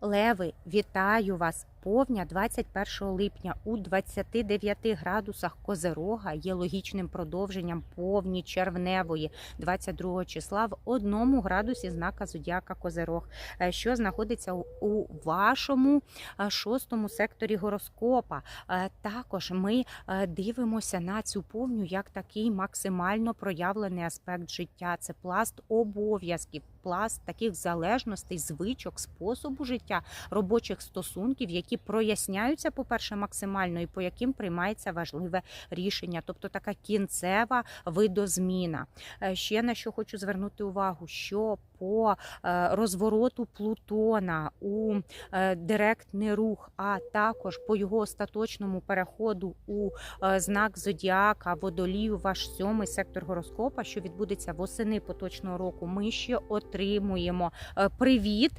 Леви, вітаю вас! Повня 21 липня у 29 градусах Козерога є логічним продовженням повні червневої 22 числа в одному градусі знака Зодіака Козерог, е, що знаходиться у- вашому е, шостому секторі гороскопа. Е, Також ми дивимося на цю повню як такий максимально проявлений аспект життя. Це пласт обов'язків, пласт таких залежностей, звичок, способу життя, робочих стосунків, які проясняються, по-перше, максимально, і по яким приймається важливе рішення, тобто така кінцева видозміна. Е, Ще на що хочу звернути увагу, що по е, розвороту Плутона у е, директний рух, а також по його остаточному переходу у е, знак Зодіака, водолію, ваш сьомий сектор гороскопа, що відбудеться восени поточного року, ми ще отримуємо привіт,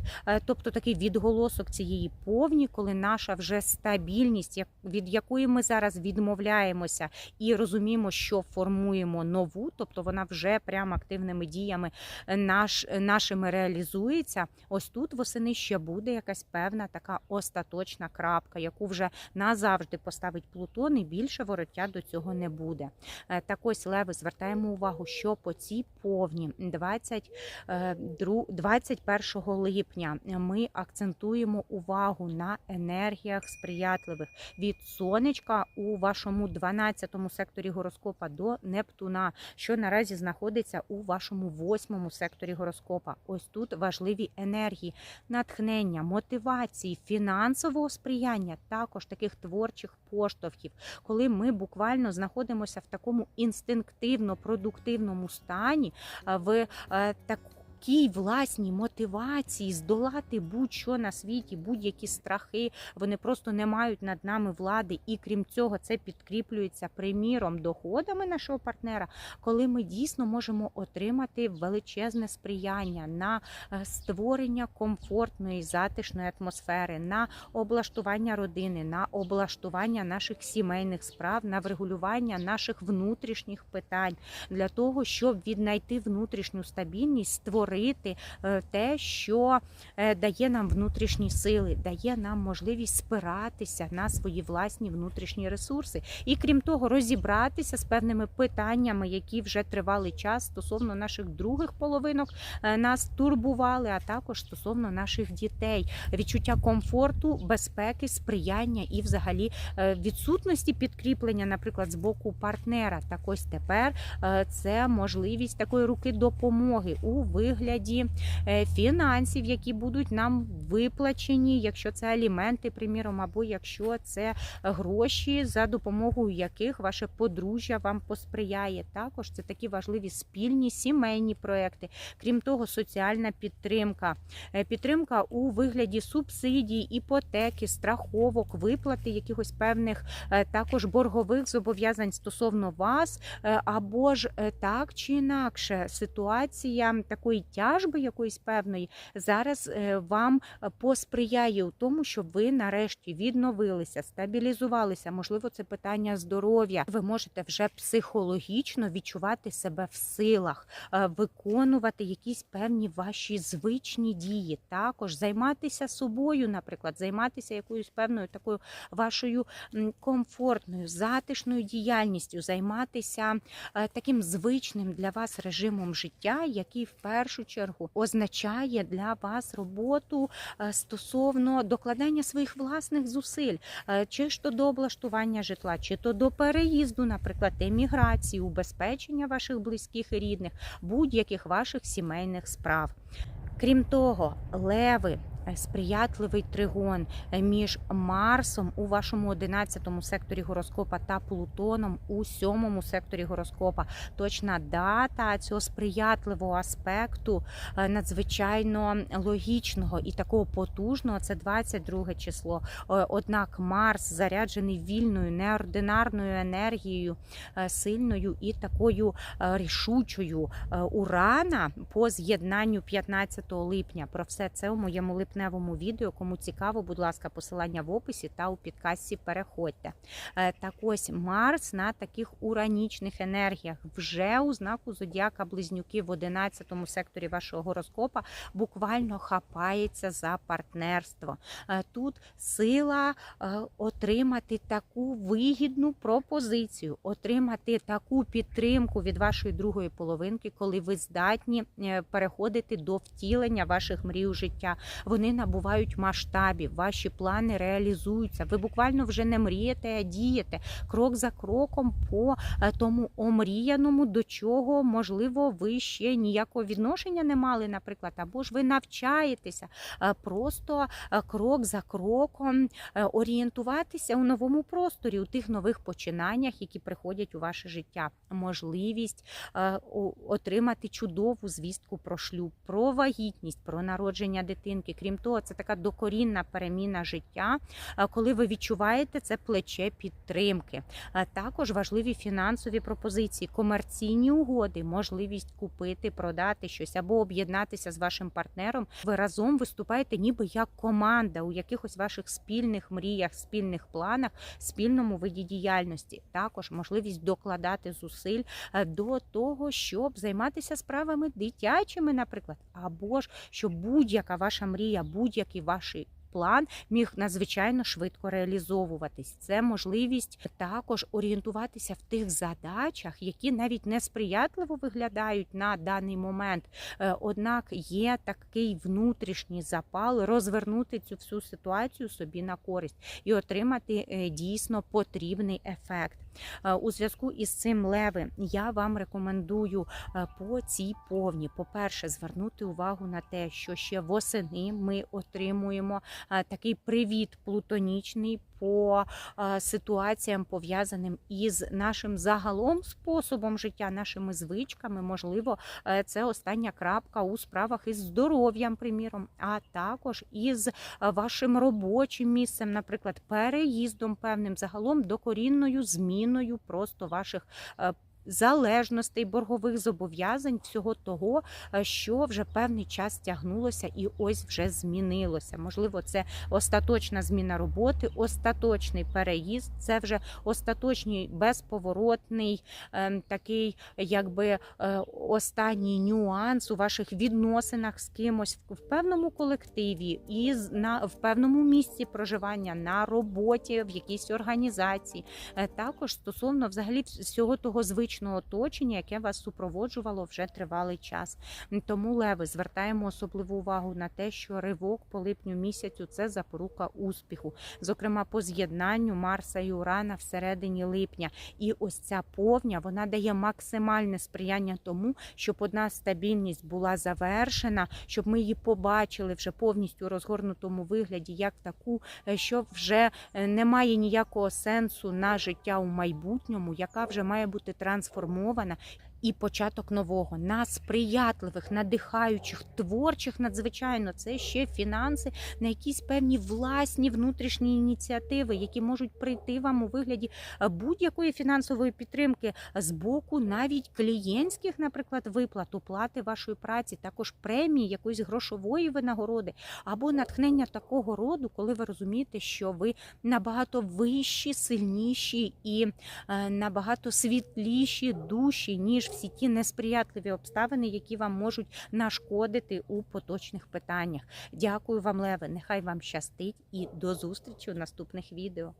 тобто такий відголосок цієї повні, коли наша вже стабільність, від якої ми зараз відмовляємося і розуміємо, що формуємо нову, тобто вона вже прямо активними діями наш, нашими реалізується. Ось тут восени ще буде якась певна така остаточна крапка, яку вже назавжди поставить Плутон, і більше вороття до цього не буде. Е, Так ось, Леви, звертаємо увагу, що по цій повні 20, е, 21 липня ми акцентуємо увагу на енергіях сприятливих від сонечка у вашому 12 секторі гороскопа до Нептуна, що наразі знаходиться у вашому 8 секторі гороскопа. Ось тут важливі енергії, натхнення, мотивації, фінансового сприяння, також таких творчих поштовхів, коли ми буквально знаходимося в такому інстинктивно-продуктивному стані, в е, такій власній мотивації здолати будь-що на світі, будь-які страхи, вони просто не мають над нами влади. І крім цього, це підкріплюється приміром доходами нашого партнера, коли ми дійсно можемо отримати величезне сприяння на е, створення комфортної затишної атмосфери, на облаштування родини, на облаштування наших сімейних справ, на врегулювання наших внутрішніх питань для того, щоб віднайти внутрішню стабільність, створити е, те, що е, дає нам внутрішні сили, дає нам можливість спиратися на свої власні внутрішні ресурси, і крім того, розібратися з певними питаннями, які вже тривалий час стосовно наших других половинок е, нас турбували, а також стосовно наших дітей, відчуття комфорту, безпеки, сприяння і, взагалі, відсутності підкріплення, наприклад, з боку партнера. Так ось тепер це можливість такої руки допомоги у вигляді е, фінансів, які будуть нам виплачені, якщо це аліменти, приміром, або якщо це гроші, за допомогою яких ваше подружжя вам посприяє. Також це такі важливі спільні сімейні проекти. Крім того, соціальна підтримка, Е, підтримка у вигляді субсидій, іпотеки, страховок, виплати якихось певних е, також боргових зобов'язань стосовно вас, або ж так чи інакше ситуація такої тяжби якоїсь певної зараз е, вам е, посприяє у тому, щоб ви нарешті відновилися, стабілізувалися. Можливо, це питання здоров'я. Ви можете вже психологічно відчувати себе в силах, е, виконувати якісь певні ваші звичні дії, також займатися собою, наприклад, займатися якоюсь певною такою вашою комфортною, затишною діяльністю, займатися таким звичним для вас режимом життя, який в першу чергу означає для вас роботу е, стосовно докладання своїх власних зусиль, е, чи то до облаштування житла, чи то до переїзду, наприклад, еміграції, убезпечення ваших близьких і рідних, будь-яких ваших сімейних справ. Крім того, леви. Е, Сприятливий тригон е, між Марсом у вашому 11 секторі гороскопа та Плутоном у 7 секторі гороскопа. Точна дата цього сприятливого аспекту е, надзвичайно логічного і такого потужного це 22 число. Однак Марс заряджений вільною, неординарною енергією, сильною і такою рішучою урана по з'єднанню 15 липня. Про все це у моєму липні липневому відео. Кому цікаво, будь ласка, посилання в описі та у підкасті переходьте. Е, Так ось Марс на таких уранічних енергіях вже у знаку зодіака близнюки в 11 секторі вашого гороскопа буквально хапається за партнерство. Е, Тут сила е, отримати таку вигідну пропозицію, отримати таку підтримку від вашої другої половинки, коли ви здатні переходити до втілення ваших мрій у життя. Вони набувають масштабів, ваші плани реалізуються. Ви буквально вже не мрієте, а дієте крок за кроком по е, тому омріяному, до чого можливо ви ще ніякого відношення не мали, наприклад, або ж ви навчаєтеся е, просто е, крок за кроком орієнтуватися у новому просторі, у тих нових починаннях, які приходять у ваше життя. Можливість отримати чудову звістку про шлюб, про вагітність, про народження дитинки. Крім того, це така докорінна переміна життя, е, коли ви відчуваєте це плече підтримки. Е, Також важливі фінансові пропозиції, комерційні угоди, можливість купити, продати щось або об'єднатися з вашим партнером. Ви разом виступаєте ніби як команда у якихось ваших спільних мріях, спільних планах, спільному виді діяльності. Також можливість докладати зусиль е, до того, щоб займатися справами дитячими, наприклад, або ж щоб будь-яка ваша мрія, будь-який ваш план міг надзвичайно швидко реалізовуватись. Це можливість також орієнтуватися в тих задачах, які навіть несприятливо виглядають на даний момент. Е, Однак є такий внутрішній запал розвернути цю всю ситуацію собі на користь і отримати е, дійсно потрібний ефект. Е, У зв'язку із цим леви я вам рекомендую е, по цій повні, по-перше, звернути увагу на те, що ще восени ми отримуємо е, такий привіт плутонічний по е, ситуаціям, пов'язаним із нашим загалом способом життя, нашими звичками. Можливо, е, це остання крапка у справах із здоров'ям, приміром, а також із е, вашим робочим місцем, наприклад, переїздом певним загалом докорінною зміною просто ваших. Залежностей, боргових зобов'язань, всього того, е, що вже певний час тягнулося і ось вже змінилося. Можливо, це остаточна зміна роботи, остаточний переїзд, це вже остаточний безповоротний ем, такий, якби е, останній нюанс у ваших відносинах з кимось в, певному колективі і на в певному місці проживання на роботі, в якійсь організації. Е, Також стосовно взагалі всього того звичного оточення, яке вас супроводжувало вже тривалий час. Тому леви звертаємо особливу увагу на те, що ривок по липню місяцю це запорука успіху, зокрема по з'єднанню Марса і Урана всередині липня. І ось ця повня вона дає максимальне сприяння тому, щоб одна стабільність була завершена, щоб ми її побачили вже повністю розгорнутому вигляді, як таку, е, що вже е, не має ніякого сенсу на життя у майбутньому, яка вже має бути трансформована. І початок нового. На сприятливих, надихаючих, творчих, надзвичайно. Це ще фінанси на якісь певні власні внутрішні ініціативи, які можуть прийти вам у вигляді е, будь-якої фінансової підтримки з боку навіть клієнтських, наприклад, виплат, оплати вашої праці, також премії, якоїсь грошової винагороди або натхнення такого роду, коли ви розумієте, що ви набагато вищі, сильніші і е, набагато світліші душі, ніж всі ті несприятливі обставини, які вам можуть нашкодити у поточних питаннях. Дякую вам, Леве. Нехай вам щастить і до зустрічі у наступних відео.